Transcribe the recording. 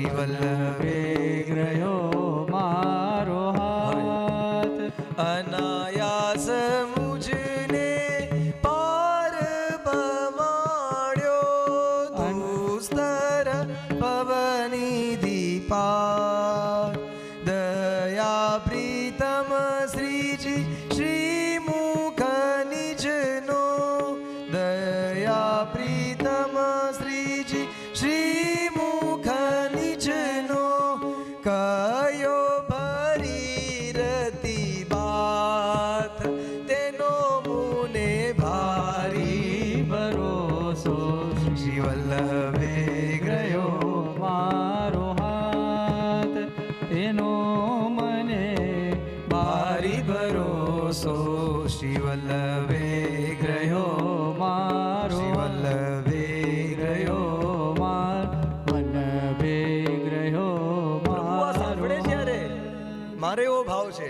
શ્રી વલ્લભે ગ્રયો મારો હાથ. અનાયાસ મુજને પાર બમાડ્યો. દુસ્તર પવની દીપા દયા પ્રીતમ શ્રીજી શ્રી મુખ નિજનો. દયા પ્રીતમ કયો ભરી રતી બાત. તેનો મુને ભારી ભરોસો. શ્રી વલ્લભે ગ્રયો મારો હાથ. એનો મને ભારી ભરોસો. શ્રી વલ્લભે મારે એવો ભાવ છે.